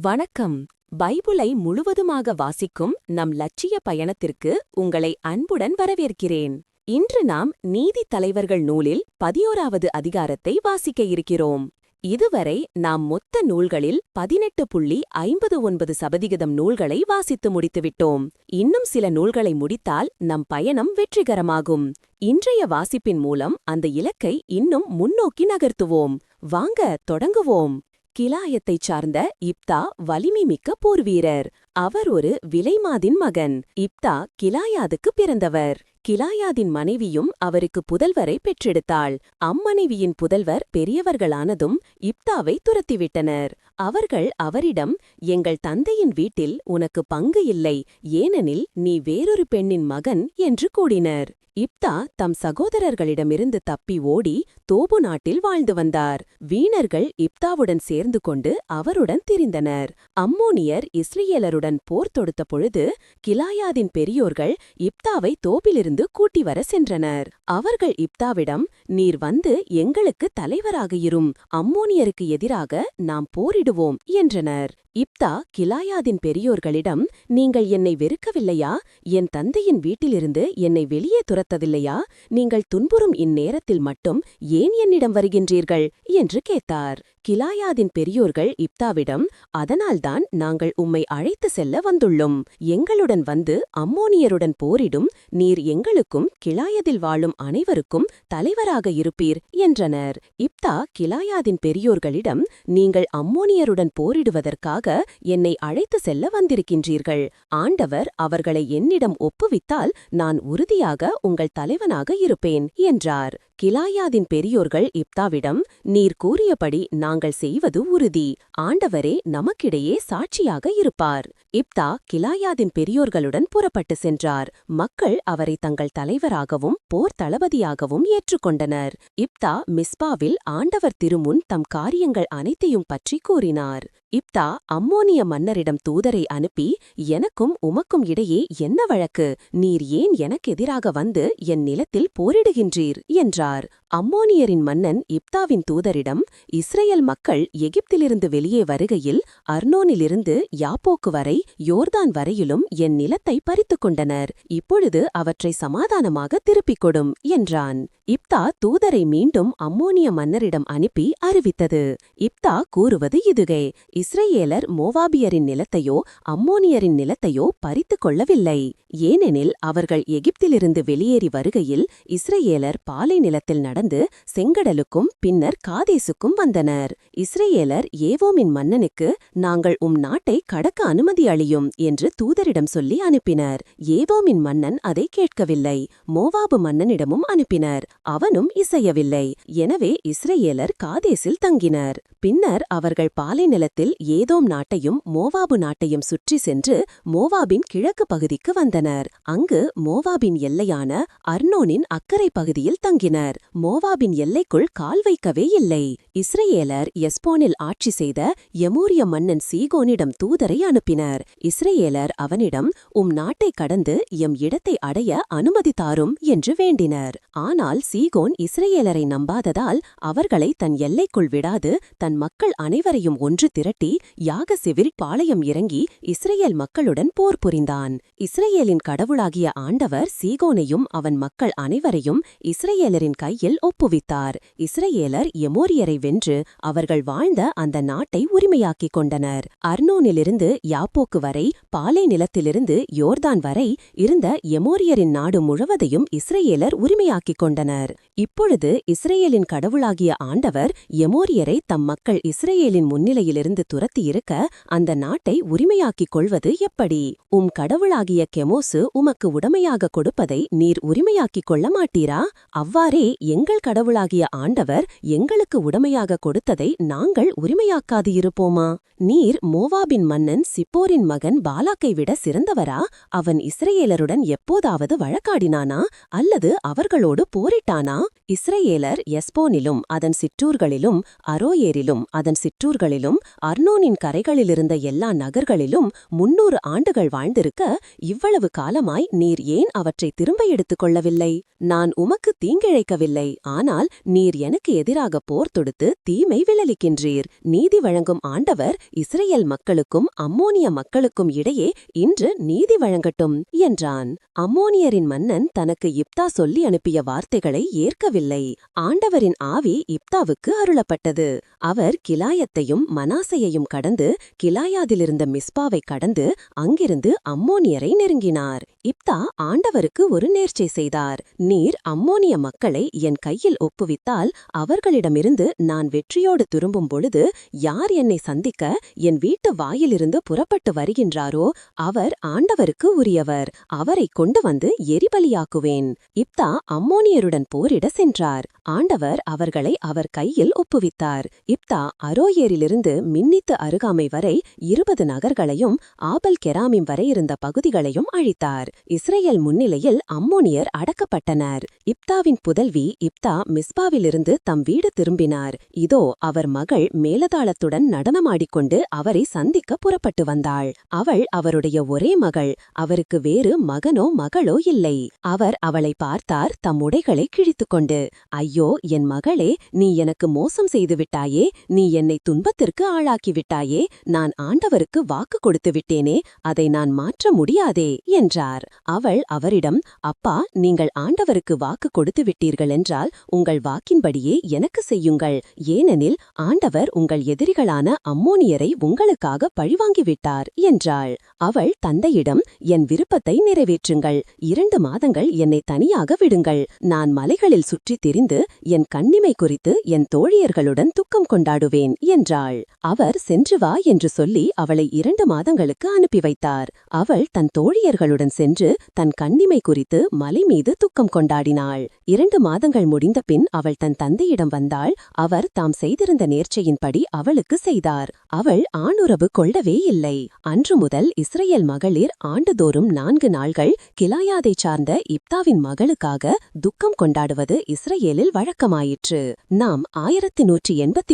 வணக்கம். பைபிளை முழுவதுமாக வாசிக்கும் நம் லட்சிய பயணத்திற்கு உங்களை அன்புடன் வரவேற்கிறேன். இன்று நாம் நீதி தலைவர்கள் நூலில் பதியோராவது அதிகாரத்தை வாசிக்க இருக்கிறோம். இதுவரை நாம் மொத்த நூல்களில் பதினெட்டு புள்ளி ஐம்பது ஒன்பது சதவிகிதம் நூல்களை வாசித்து முடித்துவிட்டோம். இன்னும் சில நூல்களை முடித்தால் நம் பயணம் வெற்றிகரமாகும். இன்றைய வாசிப்பின் மூலம் அந்த இலக்கை இன்னும் முன்னோக்கி நகர்த்துவோம். வாங்க தொடங்குவோம். கிலாயத்தைச் சார்ந்த இப்தா வலிமைமிக்க போர்வீரர். அவர் ஒரு விலைமாதின் மகன். இப்தா கிலாயாதுக்கு பிறந்தவர். கிலாயாதின் மனைவியும் அவருக்கு புதல்வரை பெற்றெடுத்தாள். அம்மனைவியின் புதல்வர் பெரியவர்களானதும் இப்தாவை துரத்திவிட்டனர். அவர்கள் அவரிடம் எங்கள் தந்தையின் வீட்டில் உனக்கு பங்கு இல்லை. ஏனெனில் நீ வேறொரு பெண்ணின் மகன் என்று கூடினர். இப்தா தம் சகோதரர்களிடமிருந்து தப்பி ஓடி தோபு நாட்டில் வாழ்ந்து வந்தார். வீணர்கள் இப்தாவுடன் சேர்ந்து கொண்டு அவருடன் திரிந்தனர். அம்மோனியர் இஸ்ரேலருடன் போர் தொடுத்த பொழுது கிலாயாதின் பெரியோர்கள் இப்தாவை தோப்பிலிருந்து கூட்டி வர சென்றனர். அவர்கள் இப்தாவிடம் நீர் வந்து எங்களுக்கு தலைவராக இரும். அம்மோனியருக்கு எதிராக நாம் போரிடுவோம் என்றனர். இப்தா கிலாயாதின் பெரியோர்களிடம் நீங்கள் என்னை வெறுக்கவில்லையா? என் தந்தையின் வீட்டிலிருந்து என்னை வெளியே துரத்ததில்லையா நீங்கள் துன்புறும் இந்நேரத்தில் மட்டும் ஏன் என்னிடம் வருகின்றீர்கள்? என்று கேட்டார். கிலாயாதின் பெரியோர்கள் இப்தாவிடம் அதனால்தான் நாங்கள் உம்மை அழைத்து செல்ல வந்துள்ளோம். எங்களுடன் வந்து அம்மோனியருடன் போரிடும் நீர் எங்களுக்கும் கிலாயதில் வாழும் அனைவருக்கும் தலைவராக இருப்பீர் என்றனர். இப்தா கிலாயாதின் பெரியோர்களிடம் நீங்கள் அம்மோனியருடன் போரிடுவதற்காக என்னை அழைத்து செல்ல வந்திருக்கின்றீர்கள். ஆண்டவர் அவர்களை என்னிடம் ஒப்புவித்தால் நான் உறுதியாக உங்கள் தலைவனாக இருப்பேன் என்றார். கிலாயாதின் பெரியோர்கள் இப்தாவிடம் நீர் கூறியபடி நாங்கள் செய்வது உறுதி. ஆண்டவரே நமக்கிடையே சாட்சியாக இருப்பார். இப்தா கிலாயாதின் பெரியோர்களுடன் புறப்பட்டு சென்றார். மக்கள் அவரை தங்கள் தலைவராகவும் போர் தளபதியாகவும் ஏற்றுக்கொண்டனர். இப்தா மிஸ்பாவில் ஆண்டவர் திருமுன் தம் காரியங்கள் அனைத்தையும் பற்றி கூறினார். இப்தா அம்மோனிய மன்னரிடம் தூதரை அனுப்பி எனக்கும் உமக்கும் இடையே என்ன வழக்கு? நீர் ஏன் எனக்கெதிராக வந்து என் நிலத்தில் போரிடுகின்றீர்? என்றார். என்றார் அம்மோனியரின் மன்னன் இப்தாவின் தூதரிடம் இஸ்ரேல் மக்கள் எகிப்திலிருந்து வெளியே வருகையில் அர்னோனிலிருந்து யாப்போக்கு வரை யோர்தான் வரையிலும் என் நிலத்தை பறித்துக் கொண்டனர். இப்பொழுது அவற்றை சமாதானமாக திருப்பிக் கொடும் என்றான். இப்தா தூதரை மீண்டும் அம்மோனிய மன்னரிடம் அனுப்பி அறிவித்தது. இப்தா கூறுவது இதுகே இஸ்ரேலர் மோவாபியரின் நிலத்தையோ அம்மோனியரின் நிலத்தையோ பறித்துக் கொள்ளவில்லை. ஏனெனில் அவர்கள் எகிப்திலிருந்து வெளியேறி வருகையில் இஸ்ரேலர் பாலை நிலத்தில் நடந்த செங்கடலுக்கும் பின்னர் காதேசுக்கும் வந்தனர். இஸ்ரேலர் ஏவோமின் மன்னனுக்கு நாங்கள் உம் நாட்டை கடக்க அனுமதி அளியும் என்று தூதரிடம் சொல்லி அனுப்பினர். ஏவோமின் மன்னன் அதை கேட்கவில்லை. மோவாபு மன்னனிடமும் அனுப்பினர். அவனும் இசையவில்லை. எனவே இஸ்ரேலர் காதேசில் தங்கினர். பின்னர் அவர்கள் பாலை நிலத்தில் ஏதோம் நாட்டையும் மோவாபு நாட்டையும் சுற்றி சென்று மோவாபின் கிழக்கு பகுதிக்கு வந்தனர். அங்கு மோவாபின் எல்லையான அர்னோனின் அக்கறை பகுதியில் தங்கினர். மோவாபின் எல்லைக்குள் கால் வைக்கவே இல்லை. இஸ்ரேலர் எஸ்போனில் ஆட்சி செய்த எமூரிய மன்னன் சீகோனிடம் தூதரை அனுப்பினர். இஸ்ரேலர் அவனிடம் உம் நாட்டை கடந்து எம் இடத்தை அடைய அனுமதித்தாரும் என்று வேண்டினர். ஆனால் சீகோன் இஸ்ரேலரை நம்பாததால் அவர்களை தன் எல்லைக்குள் விடாது தன் மக்கள் அனைவரையும் ஒன்று திரட்டி யாக செவில் பாளையம் இறங்கி இஸ்ரேல் மக்களுடன் போர் புரிந்தான். இஸ்ரேலின் கடவுளாகிய ஆண்டவர் சீகோனையும் அவன் மக்கள் அனைவரையும் இஸ்ரேலரின் கையில் ஒப்புவித்தார். இஸ்ரேலர் எமோரியரை வென்று அவர்கள் வாழ்ந்த அந்த நாட்டை உரிமையாக்கிக் கொண்டனர். அர்னோனிலிருந்து யாப்போக்கு வரை பாலை நிலத்திலிருந்து யோர்தான் வரை இருந்த எமோரியரின் நாடு முழுவதையும் இஸ்ரேலர் உரிமையாக்கிக் கொண்டனர். இப்பொழுது இஸ்ரேலின் கடவுளாகிய ஆண்டவர் எமோரியரை தம் மக்கள் இஸ்ரேலின் முன்னிலையிலிருந்து துரத்தி இருக்க அந்த நாட்டை உரிமையாக்கிக் கொள்வது எப்படி? உம் கடவுளாகிய கெமோசு உமக்கு உடமையாக கொடுப்பதை நீர் உரிமையாக்கிக் கொள்ள மாட்டீரா? அவ்வாறே எங்கள் கடவுளாகிய ஆண்டவர் எங்களுக்கு உடமையாக கொடுத்ததை நாங்கள் உரிமையாக்காது இருப்போமா நீர் மோவாபின் மன்னன் சிப்போரின் மகன் பாலாக்கை விட சிறந்தவரா? அவன் இஸ்ரேலருடன் எப்போதாவது வழக்காடினானா? அல்லது அவர்களோடு போரிட்டானா? இஸ்ரேலர் எஸ்போனிலும் அதன் சிற்றூர்களிலும் அரோயேரிலும் அதன் சிற்றூர்களிலும் அர்னோனின் கரைகளிலிருந்த எல்லா நகர்களிலும் முன்னூறு ஆண்டுகள் வாழ்ந்திருக்க இவ்வளவு காலமாய் நீர் ஏன் அவற்றை திரும்ப எடுத்துக் கொள்ளவில்லை? நான் உமக்கு தீங்கிழைக்கவில்லை ஆனால் நீர் எனக்கு எதிராக போர் தொடுத்து தீமை விளைவிக்கின்றீர். நீதி வழங்கும் ஆண்டவர் இஸ்ரேல் மக்களுக்கும் அம்மோனிய மக்களுக்கும் இடையே இன்று நீதி வழங்கட்டும் என்றான். அம்மோனியரின் மன்னன் தனக்கு இப்தா சொல்லி அனுப்பிய வார்த்தைகளை ஏற்கவில்லை. ஆண்டவரின் ஆவி இப்தாவுக்கு அருளப்பட்டது. அவர் கிலாயத்தையும் மனாசையையும் கடந்து கிலாயாதிலிருந்த மிஸ்பாவை கடந்து அங்கிருந்து அம்மோனியரை நெருங்கினார். இப்தா ஆண்டவருக்கு ஒரு நேர்ச்சை செய்தார். நீர் அம்மோனிய மக்களை என் கையில் ஒப்புவித்தால் அவர்களிடமிருந்து நான் வெற்றியோடு திரும்பும் பொழுது யார் என்னை சந்திக்க என் வீட்டு வாயிலிருந்து புறப்பட்டு வருகின்றாரோ அவர் ஆண்டவருக்கு உரியவர். அவரை கொண்டு வந்து எரிபலியாக்குவேன். இப்தா அம்மோனியருடன் போரிட சென்றார். ஆண்டவர் அவர்களை அவர் கையில் ஒப்புவித்தார். இப்தா அரோயேரிலிருந்து மின்னித்து அருகாமை வரை இருபது நகர்களையும் ஆபல் கெராமிம் வரை இருந்த பகுதிகளையும் அழித்தார். இஸ்ரேல் முன்னிலையில் அம்மோனியர் அடக்கப்பட்டனர். இப்தாவின் புதல்வி இப்தா மிஸ்பாவிலிருந்து தம் வீடு திரும்பினார். இதோ அவர் மகள் மேலதாளத்துடன் நடனமாடிக்கொண்டு அவரை சந்திக்க புறப்பட்டு வந்தாள். அவள் அவருடைய ஒரே மகள். அவருக்கு வேறு மகனோ மகளோ இல்லை. அவர் அவளை பார்த்தார் தம் உடைகளை கிழித்துக்கொண்டு. ஐயோ என் மகளே நீ எனக்கு மோசம் செய்துவிட்டாயே ஆண்டவரே நீ என்னை துன்பத்திற்கு ஆளாக்கி விட்டாயே நான் ஆண்டவருக்கு வாக்கு கொடுத்து விட்டேனே அதை நான் மாற்ற முடியாதே என்றார். அவள் அவரிடம் அப்பா நீங்கள் ஆண்டவருக்கு வாக்கு கொடுத்து விட்டீர்கள் என்றால் உங்கள் வாக்கின்படியே எனக்கு செய்யுங்கள். ஏனெனில் ஆண்டவர் உங்கள் எதிரிகளான அம்மோனியரை உங்களுக்காக பழிவாங்கிவிட்டார் என்றாள். அவள் தந்தையிடம் என் விருப்பத்தை நிறைவேற்றுங்கள். இரண்டு மாதங்கள் என்னை தனியாக விடுங்கள். நான் மலைகளில் சுற்றித் திரிந்து என் கண்ணிமை குறித்து என் தோழியர்களுடன் துக்கம் கொண்டாடுவேன் என்றாள். அவர் சென்று வா என்று சொல்லி அவளை இரண்டு மாதங்களுக்கு அனுப்பி வைத்தார். அவள் தன் தோழியர்களுடன் சென்று தன் கண்ணிமை குறித்து மலை மீது துக்கம் கொண்டாடினாள். இரண்டு மாதங்கள் முடிந்த பின் அவள் தன் தந்தையிடம் வந்தாள். அவர் தாம் செய்திருந்த நேர்ச்சையின்படி அவளுக்கு செய்தார். அவள் ஆணுறவு கொள்ளவே இல்லை. அன்று முதல் இஸ்ரேல் மகளிர் ஆண்டுதோறும் நான்கு நாள்கள் கிலாயாதை சார்ந்த இப்தாவின் மகளுக்காக துக்கம் கொண்டாடுவது இஸ்ரேலில் வழக்கமாயிற்று. நாம் ஆயிரத்தி நூற்றி எண்பத்தி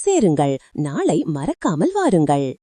சேருங்கள். நாளை மறக்காமல் வாருங்கள்.